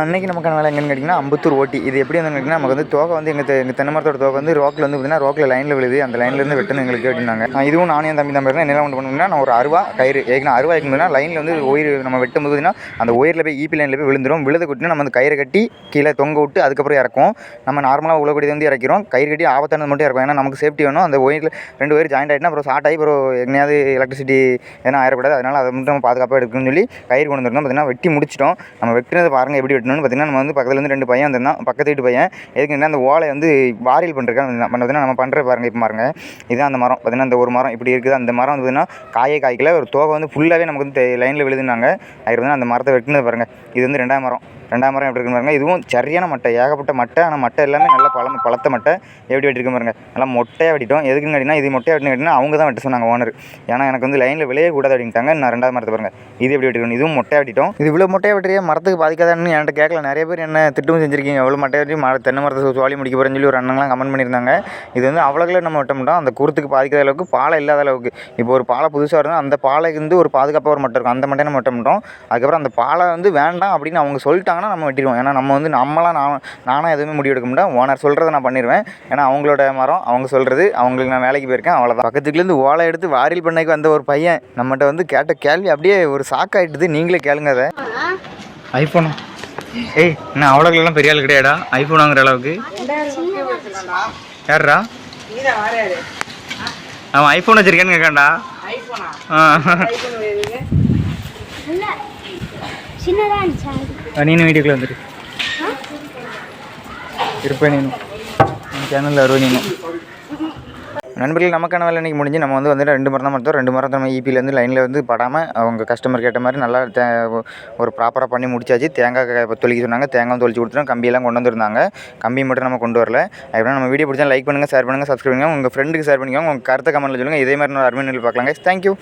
அன்றைக்கி நமக்கான வேலை எங்கன்னு கேட்டிங்கன்னா அம்பத்தூர் ஓட்டி. இது எப்படி வந்து கேட்டிங்கன்னா நமக்கு வந்து தோகை வந்து எங்கள் எங்கள் தென்னை மரத்தோட தோகை வந்து ரோக்கில் வந்து பார்த்தீங்கன்னா ரோக்கில் லைனில் விழுது. அந்த லைன்லேருந்து வெட்டணும் எங்களுக்கு அப்படின்னாங்க இதுவும் நானும் தம்பி தம்பி என்ன ஒன்று பண்ணணும்னா நான் ஒரு அருவா கயிறு ஏன்னா அருவா இருக்குதுன்னா லைனில் வந்து ஒயிர் நம்ம வெட்டும் போது அந்த ஒயரில் போய் ஈபி லைனில் போய் விழுந்துடும் விழுத கொட்டினா நம்ம அந்த கயிறை கட்டி கீழே தொங்க விட்டு அதுக்கப்புறம் இறக்கும். நம்ம நார்மலாக உலகடி வந்து இறக்கிறோம். கயிறு கட்டி ஆபத்தானது மட்டும் இறக்கும். ஏன்னா நமக்கு சேஃப்டி வேணும். அந்த ஒயரில் ரெண்டு ஒயர் ஜாயிண்ட் ஆகிட்டுனா அப்புறம் ஷார்ட் ஆகி அப்புறம் எங்கேயாவது எலக்ட்ரிசிட்டி எதனா ஆயிடக்கூடாது. அதனால் அதை மட்டும் நம்ம பாதுகாப்பாக எடுக்கணும்னு சொல்லி கயிறு கொண்டு வந்துருந்தோம். பார்த்தீங்கன்னா வெட்டி முடிச்சிட்டோம். நம்ம வெட்டினது பாருங்கள் எப்படி வெட்டணும்னு பார்த்தீங்கன்னா நம்ம வந்து பக்கத்துலேருந்து ரெண்டு பையன் வந்திருந்தான். பக்கத்து வீட்டு பையன். எதுக்குன்னா அந்த ஓலை வந்து வாரியல் பண்ணிருக்கான் பார்த்தீங்கன்னா நம்ம பண்ணுற பாருங்க இப்போ பாருங்க. இதுதான் அந்த மரம். பார்த்தீங்கன்னா அந்த ஒரு மரம் இப்படி இருக்குது. அந்த மரம் வந்து பார்த்தீங்கன்னா காயே காய்க்கல. ஒரு தோகை வந்து ஃபுல்லாகவே நமக்கு வந்து லைனில் விழுதுனாங்க அது வந்து அந்த மரத்தை வெட்டினது பாருங்க. இது வந்து ரெண்டாம் மரம். ரெண்டாம் மரம் எப்படி இருக்குன்னு பாருங்கள் இதுவும் சரியான மட்டை ஏகப்பட்ட மட்டை. ஆனால் மட்டை எல்லாமே நல்ல பழம் பழத்த மட்டை. எப்படி வெட்டிருக்கு பாருங்க. நல்லா மொட்டையாக வெட்டிட்டோம். எதுக்குன்னு கேட்டிங்கன்னா இது மொட்டையாக வெட்டினு கேட்டிங்கன்னா அவங்க தான் வெட்ட சொன்னாங்க ஓனர் ஏன்னா எனக்கு வந்து லைனில் விளைய கூடாது அப்படின்ட்டாங்க. நான் ரெண்டாவது மரத்தை பாருங்க. இது எப்படி வெட்டிக்கணும் இதுவும் மொட்டையாக வெட்டிட்டோம். இது இவ்வளோ மொட்டையாக வெட்டுறியா? மரத்துக்கு பாதிக்காதான்னு என்கிட்ட கேட்கல. நிறைய பேர் என்ன திட்டமும் செஞ்சிருக்கீங்க? எவ்வளோ மட்டையாக வெட்டி மர தென்னை மரத்தை சுவாலி முடிக்க போகிறேன்னு சொல்லி ஒரு அண்ணங்களாம் கமெண்ட் பண்ணியிருந்தாங்க. இது வந்து அவ்வளோக்குள்ள நம்ம வெட்ட மாட்டோம். அந்த குருத்துக்கு பாதிக்காத அளவுக்கு பாலை இல்லாத அளவுக்கு. இப்போ ஒரு பாலை புதுசாக இருந்தால் அந்த பாலை வந்து ஒரு பாதுகாப்பாக ஒரு மட்டை இருக்கும். அந்த மட்டை நம்ம வெட்ட மாட்டோம். அதுக்கப்புறம் அந்த பாலை வந்து வேண்டாம் அப்படின்னு அவங்க சொல்லிட்டாங்க சொல்லிட்டாங்கன்னா நம்ம வெட்டிடுவோம். ஏன்னா நம்ம வந்து நம்மளாம் நான் நானாக எதுவுமே முடிவு எடுக்க மாட்டேன் ஓனர் சொல்கிறத நான் பண்ணிடுவேன் ஏன்னா அவங்களோட மரம் அவங்க சொல்கிறது அவங்களுக்கு நான் வேலைக்கு போயிருக்கேன் அவ்வளோதான் பக்கத்துலேருந்து ஓலை எடுத்து வாரில் பண்ணைக்கு வந்த ஒரு பையன் நம்மகிட்ட வந்து கேட்ட கேள்வி அப்படியே ஒரு சாக்காயிட்டுது நீங்களே கேளுங்க அதை. ஐஃபோனா ஏய் என்ன அவ்வளோக்கெல்லாம் பெரிய ஆள் கிடையாடா? ஐஃபோன் வாங்குற அளவுக்கு? யார்ரா? அவன் ஐஃபோன் வச்சிருக்கேன்னு கேட்காண்டா ஆ இல்ல சின்னதா இருந்துச்சு? அது. நீனும் வீட்டுக்குள்ளே இருப்பேன் நீனும் சேனலில் வருவ நீனும் நண்பர்கள் நமக்கான வேலை இன்றைக்கி முடிஞ்சு நம்ம வந்து வந்துட்டு ரெண்டு மரம் தான் ரெண்டு மரம் நம்ம ஈபிலேருந்து லைனில் வந்து படாமல் அவங்க கஸ்டமர் கேட்ட மாதிரி நல்லா தே ஒரு ப்ராப்பராக பண்ணி முடிச்சாச்சு. தேங்காய் க- தொளிக்க சொன்னாங்க. தேங்காய் தொளிச்சு கொடுத்துரும் கம்பியெல்லாம் கொண்டு வந்திருந்தாங்க. கம்பி மட்டும் நம்ம கொண்டு வரல. அதுக்கப்புறம் நம்ம வீடியோ பிடிச்சா லைக் பண்ணுங்கள் ஷேர் பண்ணுங்கள் சப்ஸ்கிரைப் பண்ணுங்கள் உங்கள் ஃப்ரெண்டுக்கு ஷேர் பண்ணிக்கோங்க. உங்கள் கருத்தை கமெண்ட்டில் சொல்லுங்கள் இதே மாதிரி நான் அருமையில் பார்க்கலாங்க தேங்க்யூ